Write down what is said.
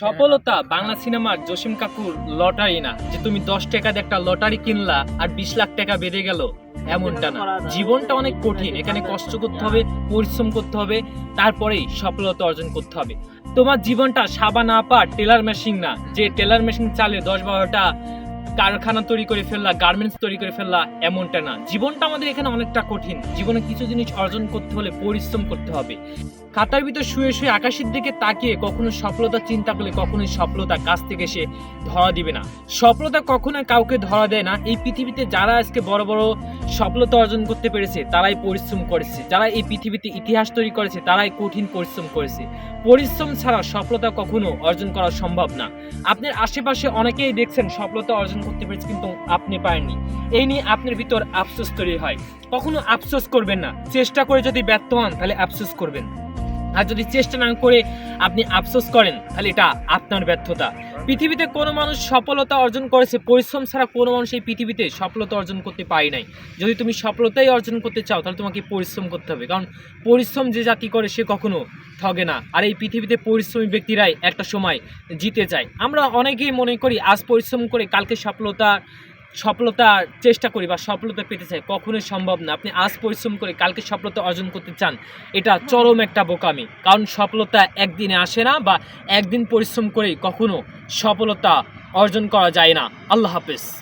সফলতা, বাংলা সিনেমার জসিম কাকুর লটারি না, যে তুমি দশ টাকা দিয়ে একটা লটারি কিনলা আর বিশ লাখ টাকা বেড়ে গেল, এমনটা না। জীবনটা অনেক কঠিন, এখানে কষ্ট করতে হবে, পরিশ্রম করতে হবে, তারপরেই সফলতা অর্জন করতে হবে। তোমার জীবনটা সাবা না আপা, টেলার মেশিন না, যে টেলার মেশিন চালে দশ বারোটা কারখানা তৈরি করে ফেললা গার্মেন্টস তৈরি করে ফেললা, এমনটা না। জীবনটা আমাদের এখানে অনেকটা কঠিন। জীবনে কিছু জিনিস অর্জন করতে হলে পরিশ্রম করতে হবে। খাতার ভিতর শুয়ে শুয়ে আকাশের দিকে তাকিয়ে কখনো সফলতা চিন্তা করলে কখনোই সফলতা কাছ থেকে সে ধরা দিবে না। সফলতা কখনো কাউকে ধরা দেয় না। এই পৃথিবীতে যারা আজকে বড় বড় সফলতা অর্জন করতে পেরেছে, তারাই পরিশ্রম করেছে। যারা এই পৃথিবীতে ইতিহাস তৈরি করেছে, তারাই কঠিন পরিশ্রম করেছে। পরিশ্রম ছাড়া সফলতা কখনো অর্জন করা সম্ভব না। আপনার আশেপাশে অনেকেই দেখছেন সফলতা অর্জন করতে পেরেছি, কিন্তু আপনি পারেননি। এই নিয়ে আপনার ভিতর আফসোস তৈরি হয়। কখনো আফসোস করবেন না। চেষ্টা করে যদি ব্যর্থ হন, তাহলে আফসোস করবেন। আর যদি চেষ্টা না করে আপনি আফসোস করেন, তাহলে এটা আপনার ব্যর্থতা। পৃথিবীতে কোনো মানুষ সফলতা অর্জন করেছে, পরিশ্রম ছাড়া কোনো মানুষ এই পৃথিবীতে সফলতা অর্জন করতে পারে নাই। যদি তুমি সফলতাই অর্জন করতে চাও, তাহলে তোমাকে পরিশ্রম করতে হবে। কারণ পরিশ্রম যে জাতি করে, সে কখনো ঠগে না। আর এই পৃথিবীতে পরিশ্রমী ব্যক্তিরাই একটা সময় জিতে যায়। আমরা অনেকেই মনে করি, আজ পরিশ্রম করে, কালকে সফলতা সফলতার চেষ্টা করি বা সফলতা পেতে চাই, কখনোই সম্ভব না। আপনি আজ পরিশ্রম করে কালকে সফলতা অর্জন করতে চান, এটা চরম একটা বোকামি। কারণ সফলতা একদিনে আসে না বা একদিন পরিশ্রম করেই কখনো সফলতা অর্জন করা যায় না। আল্লাহ হাফেজ।